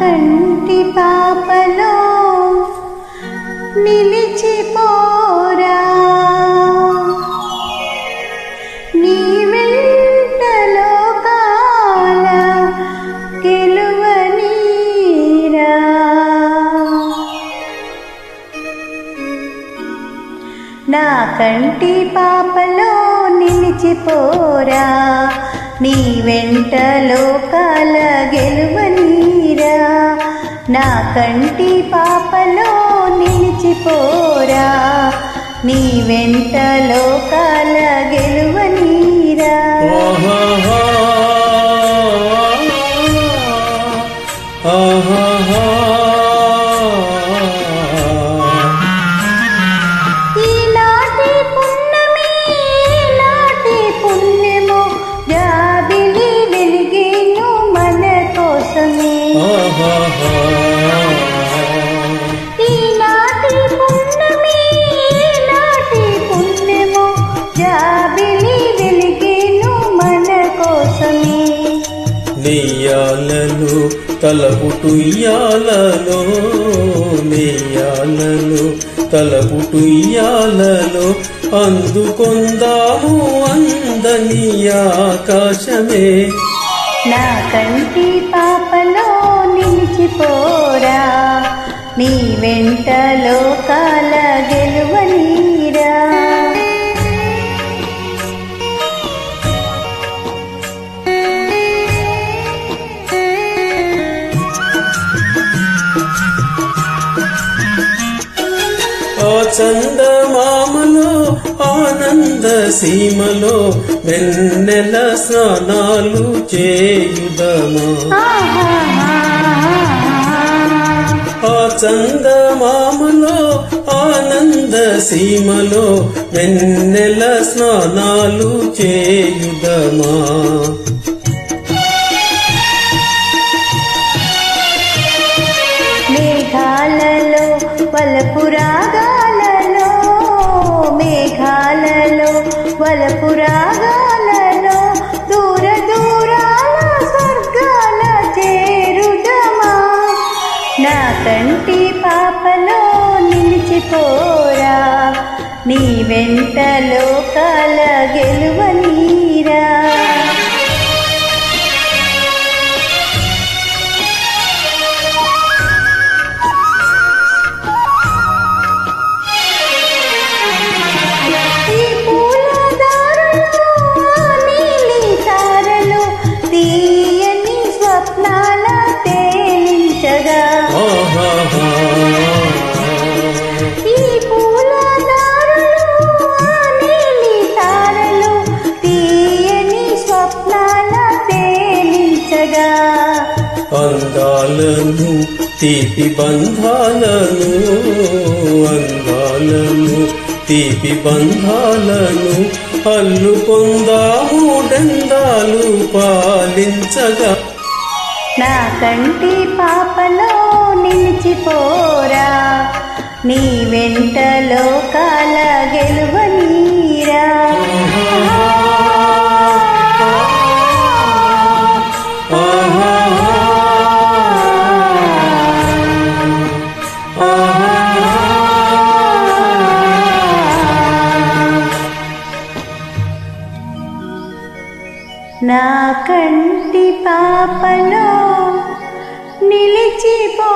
కంటి పాపలో నిలిచిపోరా. నీ వెంటలో కాల గెలువనీరా. నా కంటి పాపలో నిలిచిపోరా. నీ వెంట లోకాల గెలువనీరా. నా కంటి పాపలో నిలిచిపోరా. నీ వెంట లోకాల గెలువనీరా. కోసమే. ఈనాటి పున్నమి ఈనాటి పుణ్యము జాబిలి వెలిగేను మన కోసమే. నెయ్యాలలో తలపుటుయ్యాలలో నెయ్యాలలో తలపుటుయ్యాలలో అందుకొందాము అందని ఆకాశమే. నా కంటి పాపలో నిలిచిపోరా. నీ వెంట లోకాల గెలువనీరా. ఆ చందమామలో ఆనంద సీమలో వెన్నెల స్నానాలు చేయుదమా? ఆ చందమామలో ఆనంద సీమలో వెన్నెల స్నానాలు చేయుదమా? కంటి పాపలో నిలిచిపోరా. నీ వెంట లోకాల అందాలను తీపి బంధాలను అందాలను తీపి బంధాలను అల్లు పొందాము డందాలు పాలించగా. నా కంటి పాపలో నిలిచిపోరా నీ వెంట లోకాల గెలువనీరా నా కంటి పాపలో నిలిచిపో